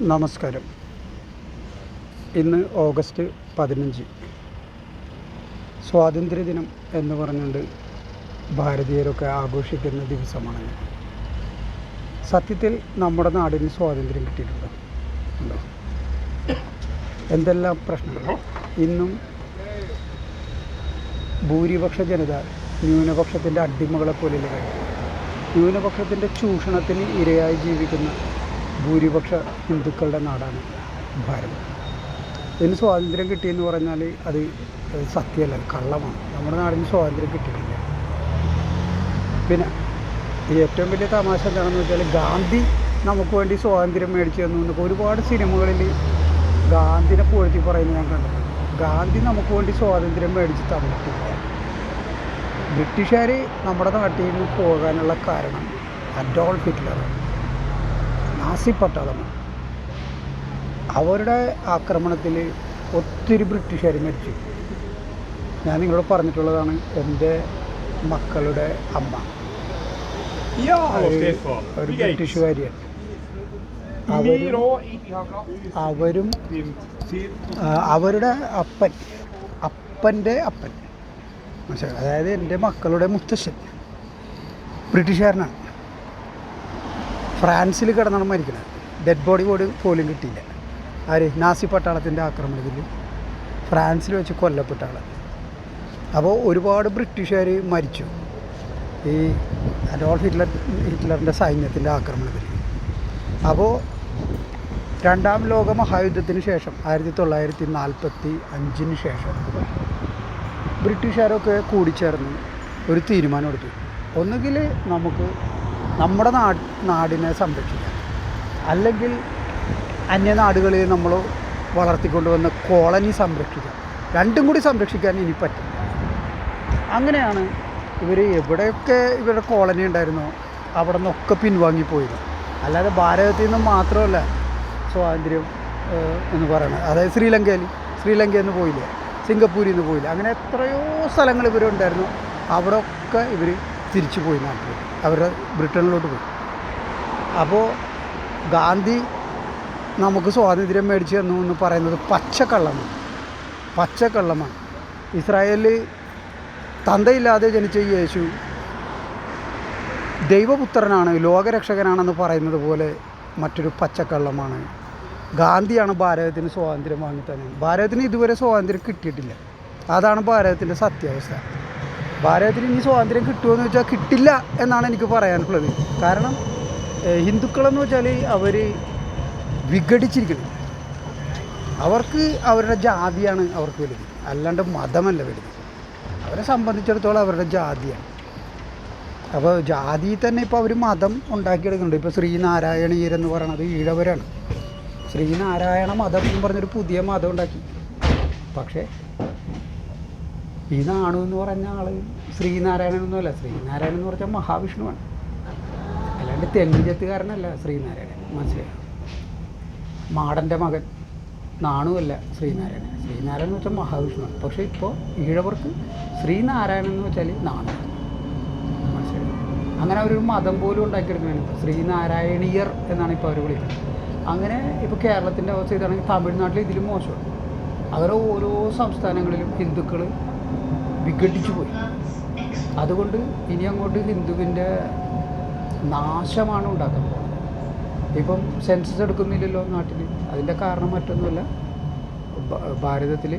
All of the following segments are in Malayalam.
നമസ്കാരം. ഇന്ന് ഓഗസ്റ്റ് പതിനഞ്ച്. സ്വാതന്ത്ര്യദിനം എന്ന് പറഞ്ഞുകൊണ്ട് ഭാരതീയരൊക്കെ ആഘോഷിക്കുന്ന ദിവസമാണ് സത്യത്തിൽ നമ്മുടെ നാടിന് സ്വാതന്ത്ര്യം കിട്ടിയിട്ടുണ്ട്. എന്തെല്ലാം പ്രശ്നങ്ങൾ? ഇന്നും ഭൂരിപക്ഷ ജനത ന്യൂനപക്ഷത്തിന്റെ അടിമകളെ പോലെയുള്ള ന്യൂനപക്ഷത്തിന്റെ ചൂഷണത്തിന് ഇരയായി ജീവിക്കുന്ന ഭൂരിപക്ഷ ഹിന്ദുക്കളുടെ നാടാണ് ഭാരതം. ഇതിന് സ്വാതന്ത്ര്യം കിട്ടിയെന്ന് പറഞ്ഞാൽ അത് സത്യമല്ല കള്ളമാണ്. നമ്മുടെ നാടിന് സ്വാതന്ത്ര്യം കിട്ടിയിട്ടില്ല. പിന്നെ ഏറ്റവും വലിയ തമാശ എന്താണെന്ന് വെച്ചാൽ ഗാന്ധി നമുക്ക് വേണ്ടി സ്വാതന്ത്ര്യം മേടിച്ചു തന്നു ഒരുപാട് സിനിമകളിൽ ഗാന്ധിനെ പൊഴുത്തി പറയുന്നത് ഞാൻ കണ്ടു. ഗാന്ധി നമുക്ക് വേണ്ടി സ്വാതന്ത്ര്യം മേടിച്ച് തന്നിട്ടില്ല. ബ്രിട്ടീഷുകാർ നമ്മുടെ നാട്ടിൽ നിന്ന് പോകാനുള്ള കാരണം അഡോൾഫ് ഹിറ്റ്ലർ നാസി പട്ടാളമാണ് അവരുടെ ആക്രമണത്തിൽ ഒത്തിരി ബ്രിട്ടീഷുകാർ മരിച്ചു. ഞാൻ നിങ്ങളോട് പറഞ്ഞിട്ടുള്ളതാണ് എന്റെ മക്കളുടെ അമ്മ. ഒരു. ബ്രിട്ടീഷുകാരിയാണ്. അവരും അവരുടെ അപ്പൻ അപ്പന്റെ അപ്പൻ. മനസ്സിലായി? അതായത് എന്റെ മക്കളുടെ മുത്തശ്ശൻ. ബ്രിട്ടീഷുകാരനാണ്. ഫ്രാൻസിൽ കിടന്നാണ് മരിക്കുന്നത് ഡെഡ് ബോഡി പോലും പോലും കിട്ടിയില്ല. ആര്? നാസി പട്ടാളത്തിന്റെ ആക്രമണത്തിൽ ഫ്രാൻസിൽ വെച്ച് കൊല്ലപ്പെട്ട ആൾ അപ്പോൾ ഒരുപാട് ബ്രിട്ടീഷുകാർ മരിച്ചു. ഈ അഡോൾഫ് ഹിറ്റ്ലർ ഹിറ്റ്ലറിന്റെ സൈന്യത്തിന്റെ ആക്രമണത്തിൽ. അപ്പോൾ രണ്ടാം ലോക മഹായുദ്ധത്തിന് ശേഷം ആയിരത്തി തൊള്ളായിരത്തി നാൽപ്പത്തി അഞ്ചിന് ശേഷം ബ്രിട്ടീഷുകാരൊക്കെ കൂടിച്ചേർന്ന് ഒരു തീരുമാനമെടുത്തു. ഒന്നുകിൽ നമുക്ക് നമ്മുടെ നാട് നാടിനെ സംരക്ഷിക്കുക അല്ലെങ്കിൽ അന്യനാടുകളിൽ നമ്മൾ വളർത്തിക്കൊണ്ടുവന്ന കോളനി സംരക്ഷിക്കാം രണ്ടും കൂടി സംരക്ഷിക്കാൻ ഇനി പറ്റും. അങ്ങനെയാണ് ഇവർ എവിടെയൊക്കെ ഇവരുടെ കോളനി ഉണ്ടായിരുന്നോ അവിടെ നിന്നൊക്കെ പിൻവാങ്ങിപ്പോയത് അല്ലാതെ ഭാരതത്തിൽ നിന്ന് മാത്രമല്ല സ്വാതന്ത്ര്യം എന്ന് പറയുന്നത് അതായത് ശ്രീലങ്കയിൽ ശ്രീലങ്കയിൽ നിന്ന് പോയില്ലേ സിംഗപ്പൂരിൽ നിന്ന് പോയില്ല അങ്ങനെ എത്രയോ സ്ഥലങ്ങൾ ഇവരുണ്ടായിരുന്നു. അവിടെയൊക്കെ ഇവർ തിരിച്ചു പോയി നാട്ടിൽ അവരുടെ ബ്രിട്ടനിലോട്ട് പോയി. അപ്പോൾ ഗാന്ധി നമുക്ക് സ്വാതന്ത്ര്യം മേടിച്ചു തന്നു എന്ന് പറയുന്നത് പച്ചക്കള്ളമാണ്. പച്ചക്കള്ളമാണ്. ഇസ്രായേലിൽ തന്തയില്ലാതെ ജനിച്ച യേശു ദൈവപുത്രനാണ് ലോകരക്ഷകനാണെന്ന് പറയുന്നത് പോലെ മറ്റൊരു പച്ചക്കള്ളമാണ്. ഗാന്ധിയാണ് ഭാരതത്തിന് സ്വാതന്ത്ര്യം വാങ്ങിത്തന്നത് ഭാരതത്തിന് ഇതുവരെ സ്വാതന്ത്ര്യം കിട്ടിയിട്ടില്ല. അതാണ് ഭാരതത്തിന്റെ സത്യാവസ്ഥ. ഭാരതത്തിന് ഇനി സ്വാതന്ത്ര്യം കിട്ടുമോ വെച്ചാൽ കിട്ടില്ല എന്നാണ് എനിക്ക് പറയാനുള്ളത്. കാരണം ഹിന്ദുക്കളെന്ന് വെച്ചാൽ അവർ വിഘടിച്ചിരിക്കുന്നു അവർക്ക് അവരുടെ ജാതിയാണ് അവർക്ക് വലുത്. അല്ലാണ്ട് മതമല്ല വലുത്. അവരെ സംബന്ധിച്ചിടത്തോളം അവരുടെ ജാതിയാണ്. അപ്പോൾ ജാതിയിൽ തന്നെ ഇപ്പോൾ അവർ മതം ഉണ്ടാക്കിയെടുക്കുന്നുണ്ട്. ഇപ്പോൾ ശ്രീനാരായണീയർ എന്ന് പറയണത് ഈഴവരാണ്. ശ്രീനാരായണ മതം എന്ന് പറഞ്ഞൊരു പുതിയ മതം ഉണ്ടാക്കി. പക്ഷേ ഈ നാണു എന്ന് പറഞ്ഞ ആൾ. ശ്രീനാരായണൻ ഒന്നുമല്ല ശ്രീനാരായണൻ എന്ന് പറഞ്ഞാൽ മഹാവിഷ്ണുവാണ്. അല്ലാണ്ട് തെങ്ങുചത്തുകാരനല്ല ശ്രീനാരായണൻ മനസ്സിലായോ? മാടന്റെ മകൻ നാണുവല്ല ശ്രീനാരായണൻ. ശ്രീനാരായണൻ എന്ന് വെച്ചാൽ മഹാവിഷ്ണുവാണ്. പക്ഷേ ഇപ്പോൾ ഈഴവർക്ക് ശ്രീനാരായണൻ എന്ന് വെച്ചാൽ നാണു. മനസ്സിലായി? അങ്ങനെ അവരൊരു മതം പോലും ഉണ്ടാക്കിയെടുക്കുകയാണ് ഇപ്പോൾ ശ്രീനാരായണീയർ എന്നാണ് ഇപ്പോൾ അവർ വിളിക്കുന്നത്. അങ്ങനെ ഇപ്പോൾ കേരളത്തിന്റെ അവസ്ഥ ഇതാണെങ്കിൽ തമിഴ്നാട്ടിൽ ഇതിലും മോശമാണ്. അവരെ ഓരോ സംസ്ഥാനങ്ങളിലും ഹിന്ദുക്കൾ വിഘടിച്ചു പോയി അതുകൊണ്ട് ഇനി അങ്ങോട്ട് ഹിന്ദുവിന്റെ നാശമാണ് ഉണ്ടാക്കാൻ പോകുന്നത് ഇപ്പം സെൻസസ് എടുക്കുന്നില്ലല്ലോ നാട്ടിൽ അതിന്റെ കാരണം മറ്റൊന്നുമല്ല. ഭാരതത്തിൽ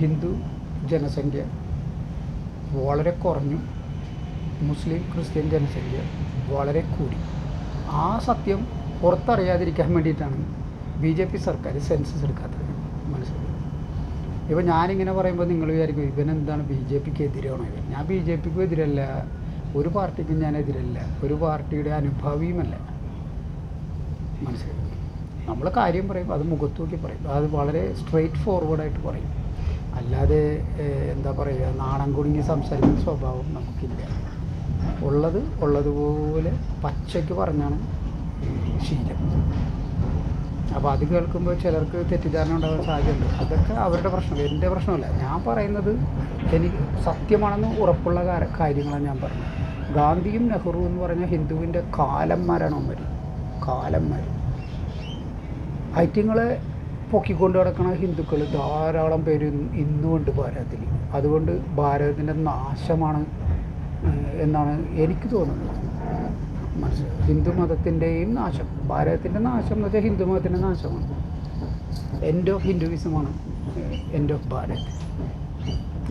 ഹിന്ദു ജനസംഖ്യ വളരെ കുറഞ്ഞു. മുസ്ലിം ക്രിസ്ത്യൻ ജനസംഖ്യ വളരെ കൂടി. ആ സത്യം പുറത്തറിയാതിരിക്കാൻ വേണ്ടിയിട്ടാണ് ബി ജെ പി സർക്കാർ സെൻസസ് എടുക്കാത്തത്. മനസ്സിലായി? ഇപ്പോൾ ഞാനിങ്ങനെ പറയുമ്പോൾ നിങ്ങൾ വിചാരിക്കും ഇവൻ എന്താണ് ബി ജെ പിക്ക് എതിരാണോ? ഇവൻ ഞാൻ ബി ജെ പിക്കും എതിരല്ല. ഒരു പാർട്ടിക്കും ഞാൻ എതിരല്ല. ഒരു പാർട്ടിയുടെ അനുഭാവിയുമല്ല. മനസ്സിലായി? നമ്മൾ കാര്യം പറയും അത് മുഖത്ത് നോക്കി പറയും. അത് വളരെ സ്ട്രെയിറ്റ് ഫോർവേഡായിട്ട് പറയും. അല്ലാതെ എന്താ പറയുക നാണം കുടുങ്ങി സംസാരിക്കുന്ന സ്വഭാവം നമുക്കില്ല. ഉള്ളത് ഉള്ളതുപോലെ പച്ചയ്ക്ക് പറഞ്ഞാണ് ശീലം. അപ്പോൾ അത് കേൾക്കുമ്പോൾ ചിലർക്ക് തെറ്റിദ്ധാരണ ഉണ്ടാകാൻ സാധ്യതയുണ്ട്. അതൊക്കെ അവരുടെ പ്രശ്നം എന്റെ പ്രശ്നമല്ല. ഞാൻ പറയുന്നത് എനിക്ക് സത്യമാണെന്ന് ഉറപ്പുള്ള കാര്യങ്ങളാണ് ഞാൻ പറഞ്ഞത്. ഗാന്ധിയും നെഹ്റു എന്ന് പറഞ്ഞ ഹിന്ദുവിന്റെ കാലന്മാരാണ് കാലം കാലന്മാർ ഐറ്റങ്ങളെ പൊക്കിക്കൊണ്ട് കിടക്കണ ഹിന്ദുക്കൾ ധാരാളം പേര് ഇന്ന് ഇന്നുമുണ്ട് ഭാരതത്തിൽ. അതുകൊണ്ട് ഭാരതത്തിന്റെ നാശമാണ് എന്നാണ് എനിക്ക് തോന്നുന്നത്. ഹിന്ദു മതത്തിന്റെയും നാശം. ഭാരതത്തിന്റെ നാശം എന്ന് വെച്ചാൽ ഹിന്ദു മതത്തിന്റെ നാശമാണ്. എൻഡ് ഓഫ് ഹിന്ദുവിസമാണ് എൻഡ് ഓഫ് ഭാരത്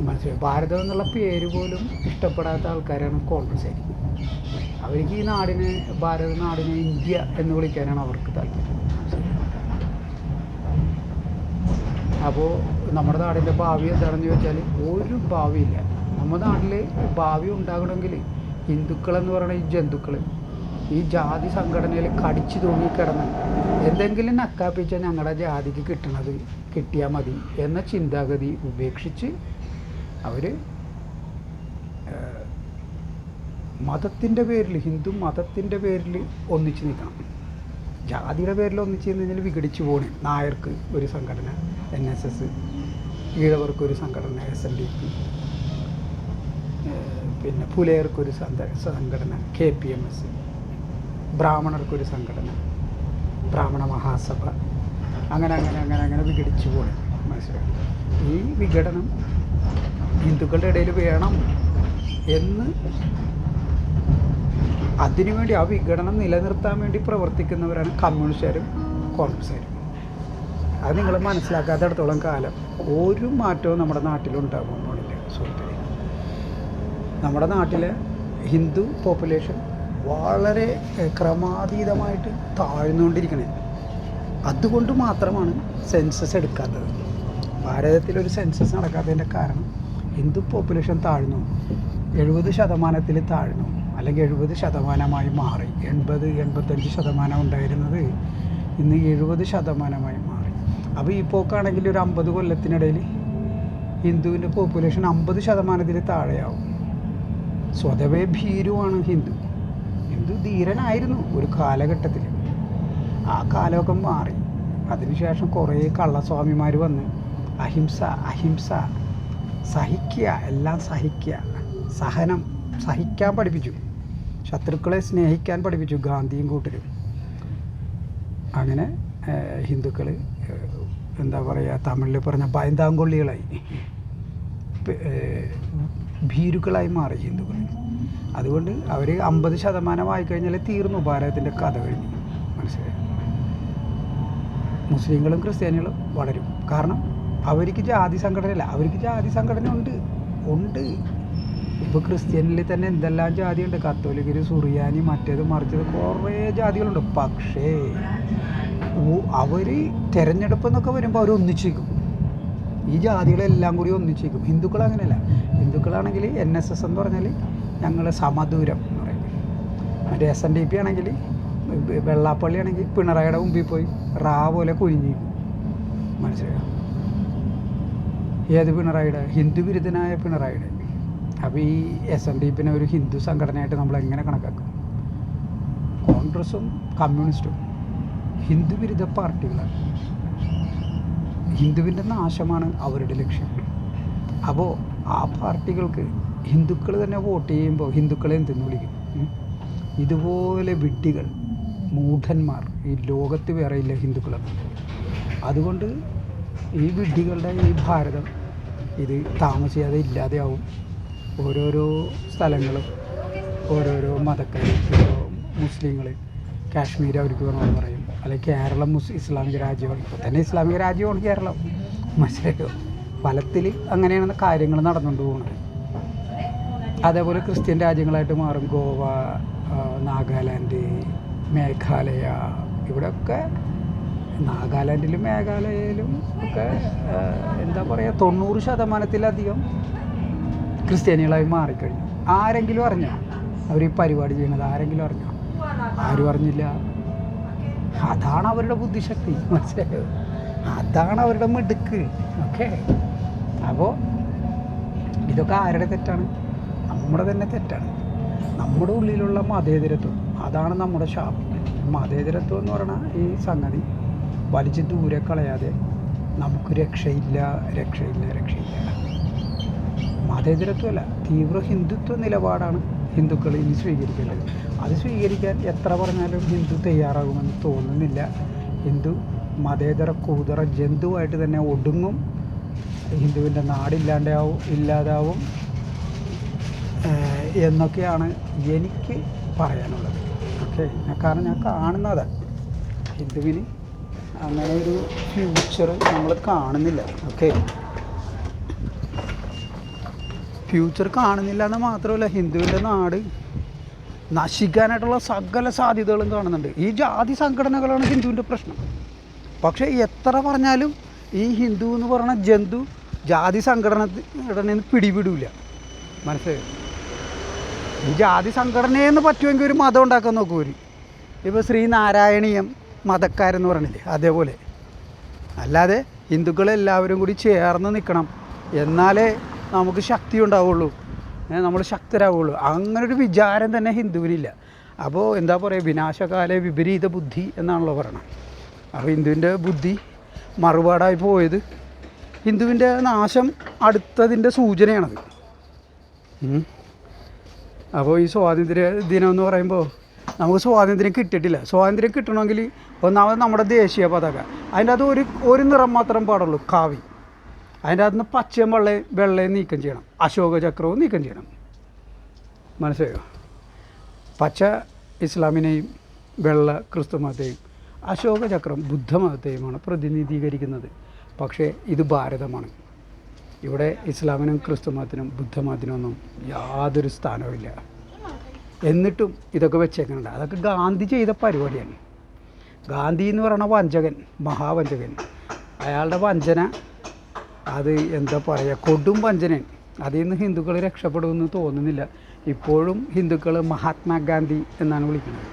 മനസ്സിലായി. ഭാരതം എന്നുള്ള പേര് പോലും ഇഷ്ടപ്പെടാത്ത ആൾക്കാരാണ് കോൺഗ്രസ് അവർക്ക് ഈ നാടിനെ ഭാരത നാടിനെ ഇന്ത്യ എന്ന് വിളിക്കാനാണ് അവർക്ക് താല്പര്യം. അപ്പോൾ നമ്മുടെ നാടിന്റെ ഭാവി എന്താണെന്ന് ചോദിച്ചാൽ ഒരു ഭാവിയില്ല. നമ്മുടെ നാട്ടിൽ ഭാവി ഉണ്ടാകണമെങ്കിൽ ഹിന്ദുക്കളെന്ന് പറയുന്ന ഈ ജന്തുക്കൾ ഈ ജാതി സംഘടനയിൽ കടിച്ചു തൂങ്ങിക്കിടന്ന് എന്തെങ്കിലും നക്കാപ്പിച്ച ഞങ്ങളുടെ ജാതിക്ക് കിട്ടണത് കിട്ടിയാൽ മതി എന്ന ചിന്താഗതി ഉപേക്ഷിച്ച് അവർ മതത്തിന്റെ പേരിൽ ഹിന്ദു മതത്തിന്റെ പേരിൽ ഒന്നിച്ച് നിൽക്കണം ജാതിയുടെ പേരിൽ ഒന്നിച്ച് കഴിഞ്ഞാൽ വിഘടിച്ചു പോകണേ നായർക്ക് ഒരു സംഘടന എൻ എസ് എസ് ഈഴവർക്ക് ഒരു സംഘടന എസ് എൻ ഡി പി പിന്നെ പുലയർക്കൊരു ഒരു സംഘടന കെ പി എം എസ്. ബ്രാഹ്മണർക്കൊരു സംഘടന. ബ്രാഹ്മണ മഹാസഭ. അങ്ങനെ അങ്ങനെ അങ്ങനെ അങ്ങനെ വിഘടിച്ചു പോയി. മനസ്സിലായി? ഈ വിഘടനം ഹിന്ദുക്കളുടെ ഇടയിൽ വേണം എന്ന് അതിനുവേണ്ടി ആ വിഘടനം നിലനിർത്താൻ വേണ്ടി പ്രവർത്തിക്കുന്നവരാണ് കമ്മ്യൂണിസ്റ്റുകാരും കോൺഗ്രസ്സുകാരും. അത് നിങ്ങൾ മനസ്സിലാക്കാത്തടത്തോളം കാലം ഒരു മാറ്റവും നമ്മുടെ നാട്ടിലുണ്ടാകാൻ പാടില്ല സുഹൃത്തുക്കളെ. നമ്മുടെ നാട്ടിലെ ഹിന്ദു പോപ്പുലേഷൻ വളരെ ക്രമാതീതമായിട്ട് താഴ്ന്നുകൊണ്ടിരിക്കണേ. അതുകൊണ്ട് മാത്രമാണ് സെൻസസ് എടുക്കാത്തത്. ഭാരതത്തിലൊരു സെൻസസ് നടക്കാത്തതിന്റെ കാരണം ഹിന്ദു പോപ്പുലേഷൻ താഴ്ന്നു. എഴുപത് ശതമാനത്തിൽ താഴ്ന്നു. അല്ലെങ്കിൽ എഴുപത് ശതമാനമായി മാറി. എൺപത് എൺപത്തഞ്ച് ശതമാനം ഉണ്ടായിരുന്നത് ഇന്ന് എഴുപത് ശതമാനമായി മാറി. അപ്പോൾ ഈ പോക്കാണെങ്കിൽ ഒരു അമ്പത് കൊല്ലത്തിനിടയിൽ ഹിന്ദുവിന്റെ പോപ്പുലേഷൻ അമ്പത് ശതമാനത്തിൽ താഴെയാവും. സ്വതവേ ഭീരുവാണ് ഹിന്ദു. ഹിന്ദു ധീരനായിരുന്നു ഒരു കാലഘട്ടത്തിൽ. ആ കാലമൊക്കെ മാറി. അതിനുശേഷം കുറേ കള്ളസ്വാമിമാർ വന്ന് അഹിംസ അഹിംസ സഹിക്കുക എല്ലാം സഹിക്കുക സഹനം സഹിക്കാൻ പഠിപ്പിച്ചു. ശത്രുക്കളെ സ്നേഹിക്കാൻ പഠിപ്പിച്ചു ഗാന്ധിയും കൂട്ടരും. അങ്ങനെ ഹിന്ദുക്കൾ എന്താ പറയുക തമിഴിൽ പറഞ്ഞ ഏഹ് ഭീരുക്കളായി മാറി ഹിന്ദുക്കൾ അതുകൊണ്ട് അവർ അമ്പത് ശതമാനമായി കഴിഞ്ഞാൽ തീർന്നു ഭാരതത്തിന്റെ കഥ കഴിഞ്ഞു. മനസ്സിലായി? മുസ്ലിങ്ങളും ക്രിസ്ത്യാനികളും വളരും. കാരണം അവർക്ക് ജാതി സംഘടനയില്ല അവർക്ക് ജാതി സംഘടന ഉണ്ട് ഉണ്ട്. ഇപ്പോൾ ക്രിസ്ത്യനിൽ തന്നെ എന്തെല്ലാം ജാതിയുണ്ട്? കത്തോലിക്കർ സുറിയാനി മറ്റേത് മറിച്ചത് കുറേ ജാതികളുണ്ട്. പക്ഷേ അവർ തിരഞ്ഞെടുപ്പ് എന്നൊക്കെ വരുമ്പോൾ അവർ ഒന്നിച്ചേക്കും. ഈ ജാതികളെല്ലാം കൂടി ഒന്നിച്ചേക്കും. ഹിന്ദുക്കൾ അങ്ങനെയല്ല ഹിന്ദുക്കളാണെങ്കിൽ എൻ എസ് എസ് എന്ന് പറഞ്ഞാൽ ഞങ്ങൾ സമദൂരം എന്ന് പറയും. മറ്റേ എസ് എൻ ഡി പി ആണെങ്കിൽ വെള്ളാപ്പള്ളി ആണെങ്കിൽ പിണറായിയുടെ മുമ്പിൽ പോയി റാ പോലെ കുഞ്ഞി മനസ്സിലായോ? ഏത് പിണറായിയുടെ? ഹിന്ദു വിരുദ്ധനായ പിണറായിയുടെ. അപ്പോൾ ഈ എസ് എൻ ഡി പിന്നെ ഒരു ഹിന്ദു സംഘടനയായിട്ട് നമ്മൾ എങ്ങനെ കണക്കാക്കും? കോൺഗ്രസും കമ്മ്യൂണിസ്റ്റും ഹിന്ദു വിരുദ്ധ പാർട്ടികളാണ്. ഹിന്ദുവിന്റെ നാശമാണ് അവരുടെ ലക്ഷ്യം. അപ്പോൾ ആ പാർട്ടികൾക്ക് ഹിന്ദുക്കൾ തന്നെ വോട്ട് ചെയ്യുമ്പോൾ ഹിന്ദുക്കളെ എന്തെന്ന് വിളിക്കും? ഇതുപോലെ വിഡ്ഢികൾ മൂഢന്മാർ ഈ ലോകത്ത് വേറെ ഇല്ല ഹിന്ദുക്കളെന്ന് അതുകൊണ്ട് ഈ വിഡ്ഢികളുടെ ഈ ഭാരതം ഇത് താമസിയാതെ ഇല്ലാതെയാവും. ഓരോരോ സ്ഥലങ്ങളും ഓരോരോ മതക്കാർ മുസ്ലിങ്ങൾ കാശ്മീർ അവർക്ക് വേണമെന്ന് പറയും. അല്ലെങ്കിൽ കേരളം മുസ് ഇസ്ലാമിക രാജ്യമാണ്. ഇപ്പോൾ തന്നെ ഇസ്ലാമിക രാജ്യമാണ് കേരളം. മനസ്സിലായോ ഫലത്തിൽ അങ്ങനെയാണ് കാര്യങ്ങൾ നടന്നുകൊണ്ട് പോകുന്നത് അതേപോലെ ക്രിസ്ത്യൻ രാജ്യങ്ങളായിട്ട് മാറും. ഗോവ നാഗാലാൻഡ് മേഘാലയ ഇവിടെയൊക്കെ നാഗാലാൻഡിലും മേഘാലയയിലും ഒക്കെ എന്താ പറയുക തൊണ്ണൂറ് ശതമാനത്തിലധികം ക്രിസ്ത്യാനികളായി മാറിക്കഴിഞ്ഞു. ആരെങ്കിലും അറിഞ്ഞോ? അവർ ഈ പരിപാടി ചെയ്യണത് ആരെങ്കിലും അറിഞ്ഞോ? ആരും അറിഞ്ഞില്ല. അതാണ് അവരുടെ ബുദ്ധിശക്തി. അതാണ് അവരുടെ മിടുക്ക്. ഓക്കെ? അപ്പോൾ ഇതൊക്കെ ആരുടെ തെറ്റാണ്? നമ്മുടെ തന്നെ തെറ്റാണ്. നമ്മുടെ ഉള്ളിലുള്ള മതേതരത്വം അതാണ് നമ്മുടെ ശാപം. മതേതരത്വം എന്ന് പറഞ്ഞാൽ ഈ സംഗതി. വലിച്ച് ദൂരെ കളയാതെ നമുക്ക് രക്ഷയില്ല രക്ഷയില്ല രക്ഷയില്ല. മതേതരത്വമല്ല തീവ്ര ഹിന്ദുത്വ നിലപാടാണ് ഹിന്ദുക്കൾ ഇനി സ്വീകരിക്കേണ്ടത്. അത് സ്വീകരിക്കാൻ എത്ര പറഞ്ഞാലും ഹിന്ദു തയ്യാറാകുമെന്ന് തോന്നുന്നില്ല. ഹിന്ദു മതേതര കൂതറ ജന്തുവായിട്ട് തന്നെ ഒടുങ്ങും. ഹിന്ദുവിന്റെ നാടില്ലാണ്ടാവും ഇല്ലാതാവും. എന്നൊക്കെയാണ് എനിക്ക് പറയാനുള്ളത്. ഓക്കെ? കാരണം ഞാൻ കാണുന്നതാണ് ഹിന്ദുവിന് അങ്ങനെ ഒരു ഫ്യൂച്ചർ നമ്മൾ കാണുന്നില്ല. ഓക്കെ? ഫ്യൂച്ചർ കാണുന്നില്ല എന്ന് മാത്രമല്ല ഹിന്ദുവിന്റെ നാട് നശിക്കാനായിട്ടുള്ള സകല സാധ്യതകളും കാണുന്നുണ്ട്. ഈ ജാതി സംഘടനകളാണ് ഹിന്ദുവിന്റെ പ്രശ്നം. പക്ഷേ എത്ര പറഞ്ഞാലും ഈ ഹിന്ദു എന്ന് പറയുന്ന ജന്തു ജാതി സംഘടന നിന്ന് പിടിവിടില്ല മനസ്സിലായോ? ഈ ജാതി സംഘടനയെന്ന് പറ്റുമെങ്കിൽ ഒരു മതം ഉണ്ടാക്കാൻ നോക്കൂ ഒരു. ഇപ്പോൾ ശ്രീനാരായണീയം മതക്കാരെന്ന് പറഞ്ഞില്ലേ അതേപോലെ. അല്ലാതെ ഹിന്ദുക്കളെല്ലാവരും കൂടി ചേർന്ന് നിൽക്കണം എന്നാലേ നമുക്ക് ശക്തി ഉണ്ടാവുള്ളൂ. നമ്മൾ ശക്തരാവുള്ളൂ. അങ്ങനൊരു വിചാരം തന്നെ ഹിന്ദുവിനില്ല. അപ്പോൾ എന്താ പറയുക വിനാശകാല വിപരീത ബുദ്ധി എന്നാണല്ലോ പറയണത്. അപ്പോൾ ഹിന്ദുവിന്റെ ബുദ്ധി മറുപാടായി പോയത് ഹിന്ദുവിന്റെ നാശം അടുത്തതിന്റെ സൂചനയാണത്. അപ്പോൾ ഈ സ്വാതന്ത്ര്യ ദിനം എന്ന് പറയുമ്പോൾ നമുക്ക് സ്വാതന്ത്ര്യം കിട്ടിയിട്ടില്ല. സ്വാതന്ത്ര്യം കിട്ടണമെങ്കിൽ ഒന്നാമത് നമ്മുടെ ദേശീയ പതാക. അതിന്റെ അത് ഒരു ഒരു നിറം മാത്രം പാടുള്ളൂ കാവി. അതിന്റെ അകത്ത് നിന്ന് പച്ചയും വെള്ളയും വെള്ളയും നീക്കം ചെയ്യണം. അശോക ചക്രവും നീക്കം ചെയ്യണം. മനസ്സിലായോ? പച്ച ഇസ്ലാമിനെയും വെള്ള ക്രിസ്തു മതത്തെയും അശോക ചക്രം ബുദ്ധമതത്തെയുമാണ് പ്രതിനിധീകരിക്കുന്നത്. പക്ഷേ ഇത് ഭാരതമാണ്. ഇവിടെ ഇസ്ലാമിനും ക്രിസ്തു മതത്തിനും ബുദ്ധമതത്തിനൊന്നും യാതൊരു സ്ഥാനവുമില്ല. എന്നിട്ടും ഇതൊക്കെ വെച്ചേക്കുന്നുണ്ട്. അതൊക്കെ ഗാന്ധി ചെയ്ത പരിപാടിയാണ്. ഗാന്ധി എന്ന് പറയുന്ന വഞ്ചകൻ മഹാവഞ്ചകൻ. അയാളുടെ വഞ്ചന അത് എന്താ പറയുക കൊടും വഞ്ചനൻ അതിൽ നിന്ന് ഹിന്ദുക്കൾ രക്ഷപ്പെടുമെന്ന് തോന്നുന്നില്ല. ഇപ്പോഴും ഹിന്ദുക്കൾ മഹാത്മാഗാന്ധി എന്നാണ് വിളിക്കുന്നത്.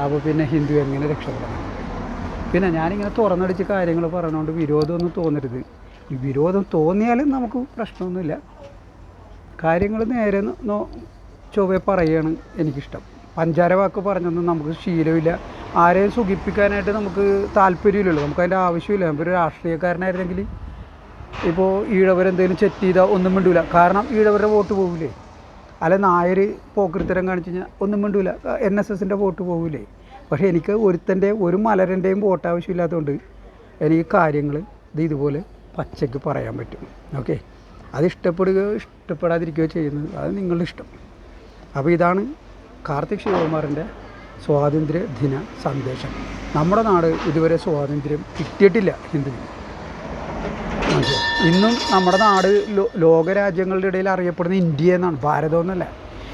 അപ്പോൾ പിന്നെ ഹിന്ദു എങ്ങനെ രക്ഷപ്പെടണം? പിന്നെ ഞാനിങ്ങനെ തുറന്നടിച്ച് കാര്യങ്ങൾ പറഞ്ഞുകൊണ്ട് വിരോധമൊന്നും തോന്നരുത്. വിരോധം തോന്നിയാലും നമുക്ക് പ്രശ്നമൊന്നുമില്ല. കാര്യങ്ങൾ നേരെ ചൊവ്വെ പറയുകയാണ് എനിക്കിഷ്ടം. പഞ്ചാര വാക്ക് പറഞ്ഞൊന്നും നമുക്ക് ശീലമില്ല. ആരെയും സുഖിപ്പിക്കാനായിട്ട് നമുക്ക് താല്പര്യമില്ലല്ലോ. നമുക്ക് അതിന്റെ ആവശ്യമില്ല. നമുക്ക് ഒരു രാഷ്ട്രീയക്കാരനായിരുന്നെങ്കിൽ ഇപ്പോൾ ഈഴവരെന്തെങ്കിലും ചെറ്റ് ചെയ്താൽ ഒന്നും മിണ്ടൂല. കാരണം ഈഴവരുടെ വോട്ട് പോകില്ലേ അല്ല നായർ പോക്കൃത്തരം കാണിച്ചു കഴിഞ്ഞാൽ ഒന്നും മിണ്ടൂല. എൻ എസ് എസിന്റെ വോട്ട് പോകില്ലേ പക്ഷേ എനിക്ക് ഒരുത്തന്റെ ഒരു മലരന്റെയും വോട്ട് ആവശ്യമില്ലാത്തതുകൊണ്ട് എനിക്ക് കാര്യങ്ങൾ ഇത് ഇതുപോലെ പച്ചയ്ക്ക് പറയാൻ പറ്റും. ഓക്കെ? അത് ഇഷ്ടപ്പെടുകയോ ഇഷ്ടപ്പെടാതിരിക്കുകയോ ചെയ്യുന്നത് അത് നിങ്ങളുടെ ഇഷ്ടം. അപ്പോൾ ഇതാണ് കാർത്തിക് ശിവകുമാറിന്റെ സ്വാതന്ത്ര്യ ദിന സന്ദേശം. നമ്മുടെ നാട് ഇതുവരെ സ്വാതന്ത്ര്യം കിട്ടിയിട്ടില്ല മനസ്സിലായോ? ഇന്നും നമ്മുടെ നാട് ലോ- ലോകരാജ്യങ്ങളുടെ ഇടയിൽ അറിയപ്പെടുന്ന ഇന്ത്യ എന്നാണ് ഭാരതം എന്നല്ല.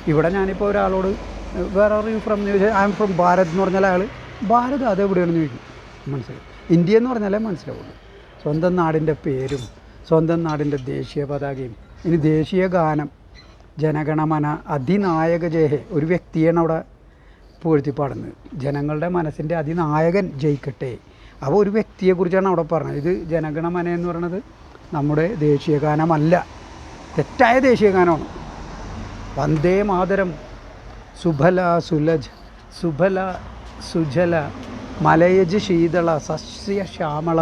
ഇവിടെ ഞാനിപ്പോൾ ഒരാളോട് where you from I am from Bharat എന്ന് പറഞ്ഞാൽ അയാൾ ഭാരത് അതെവിടെയാണെന്ന് ചോദിക്കും. മനസ്സിലാവും ഇന്ത്യ എന്ന് പറഞ്ഞാലേ മനസ്സിലാവുള്ളൂ. സ്വന്തം നാടിന്റെ പേരും സ്വന്തം നാടിന്റെ ദേശീയ പതാകയും. ഇനി ദേശീയ ഗാനം. ജനഗണമന അതിനായക ജയഹെ. ഒരു വ്യക്തിയാണ് അവിടെ പുകഴ്ത്തി പാടുന്നത് ജനങ്ങളുടെ മനസ്സിന്റെ അതിനായകൻ ജയിക്കട്ടെ. അപ്പോൾ ഒരു വ്യക്തിയെക്കുറിച്ചാണ് അവിടെ പറഞ്ഞത്. ഇത് ജനഗണമന എന്ന് പറയുന്നത് നമ്മുടെ ദേശീയ ഗാനമല്ല. തെറ്റായ ദേശീയ ഗാനമാണ്. വന്ദേ മാതരം. സുഭല സുലജ്. സുഭല സുജല. മലയജ് ശീതള. സസ്യ ശ്യാമള.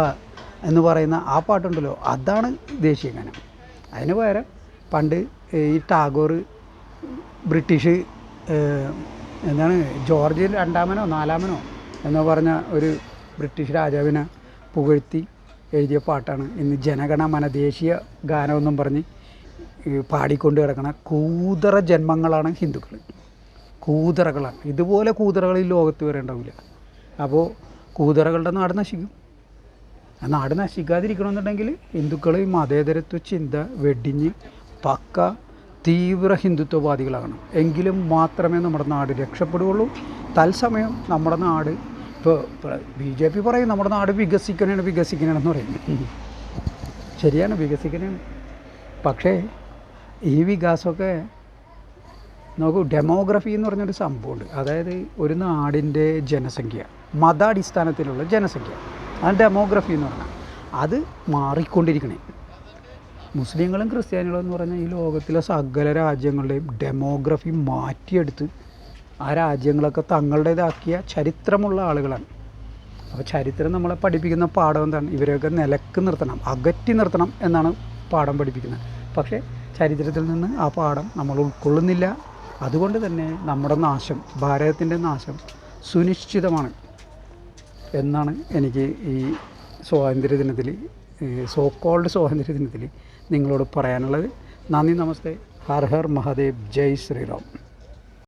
എന്ന് പറയുന്ന ആ പാട്ടുണ്ടല്ലോ അതാണ് ദേശീയ ഗാനം. അതിന് പകരം പണ്ട് ഈ ടാഗോർ ബ്രിട്ടീഷ് എന്താണ് ജോർജ് രണ്ടാമനോ നാലാമനോ എന്ന് പറഞ്ഞ ഒരു ബ്രിട്ടീഷ് രാജാവിനെ പുകഴ്ത്തി എഴുതിയ പാട്ടാണ്. ഇന്ന് ജനഗണമന ദേശീയ ഗാനമെന്നും പറഞ്ഞ് പാടിക്കൊണ്ട് കിടക്കണ കൂതറ ജന്മങ്ങളാണ് ഹിന്ദുക്കൾ. കൂതറകളാണ്. ഇതുപോലെ കൂതറകൾ ഈ ലോകത്ത് വരെ ഉണ്ടാവില്ല. അപ്പോൾ കൂതറകളുടെ നാട് നശിക്കും. നാട് നശിക്കാതിരിക്കണമെന്നുണ്ടെങ്കിൽ ഹിന്ദുക്കൾ മതേതരത്വ ചിന്ത വെടിഞ്ഞ് പക്ക തീവ്ര ഹിന്ദുത്വവാദികളാകണം. എങ്കിലും മാത്രമേ നമ്മുടെ നാട് രക്ഷപ്പെടുകയുള്ളൂ. തത്സമയം നമ്മുടെ നാട് ഇപ്പോൾ ബി ജെ പി പറയും നമ്മുടെ നാട് വികസിക്കണേണ് വികസിക്കണേണെന്ന് പറയും. ശരിയാണ് വികസിക്കണേണ്. പക്ഷേ ഈ വികാസമൊക്കെ നോക്കൂ ഡെമോഗ്രഫി എന്ന് പറഞ്ഞൊരു സംഭവമുണ്ട്. അതായത് ഒരു നാടിന്റെ ജനസംഖ്യ മതാടിസ്ഥാനത്തിലുള്ള ജനസംഖ്യ. അത് ഡെമോഗ്രഫി എന്ന് പറഞ്ഞാൽ അത് മാറിക്കൊണ്ടിരിക്കണേ. മുസ്ലിങ്ങളും ക്രിസ്ത്യാനികളും എന്ന് പറഞ്ഞാൽ ഈ ലോകത്തിലെ സകല രാജ്യങ്ങളുടെയും ഡെമോഗ്രഫി മാറ്റിയെടുത്ത് ആ രാജ്യങ്ങളൊക്കെ തങ്ങളുടേതാക്കിയ ചരിത്രമുള്ള ആളുകളാണ്. അപ്പോൾ ചരിത്രം നമ്മളെ പഠിപ്പിക്കുന്ന പാഠം എന്താണ്? ഇവരെയൊക്കെ നിലയ്ക്ക് നിർത്തണം അകറ്റി നിർത്തണം എന്നാണ് പാഠം പഠിപ്പിക്കുന്നത്. പക്ഷേ ചരിത്രത്തിൽ നിന്ന് ആ പാഠം നമ്മൾ ഉൾക്കൊള്ളുന്നില്ല. അതുകൊണ്ട് തന്നെ നമ്മുടെ നാശം ഭാരതത്തിന്റെ നാശം സുനിശ്ചിതമാണ്. എന്നാണ് എനിക്ക് ഈ സ്വാതന്ത്ര്യ ദിനത്തിൽ സോ കോൾഡ് സ്വാതന്ത്ര്യ ദിനത്തിൽ നിങ്ങളോട് പറയാനുള്ളത്. നന്ദി നമസ്തേ. ഹർ ഹർ മഹാദേവ്. ജയ് ശ്രീറാം.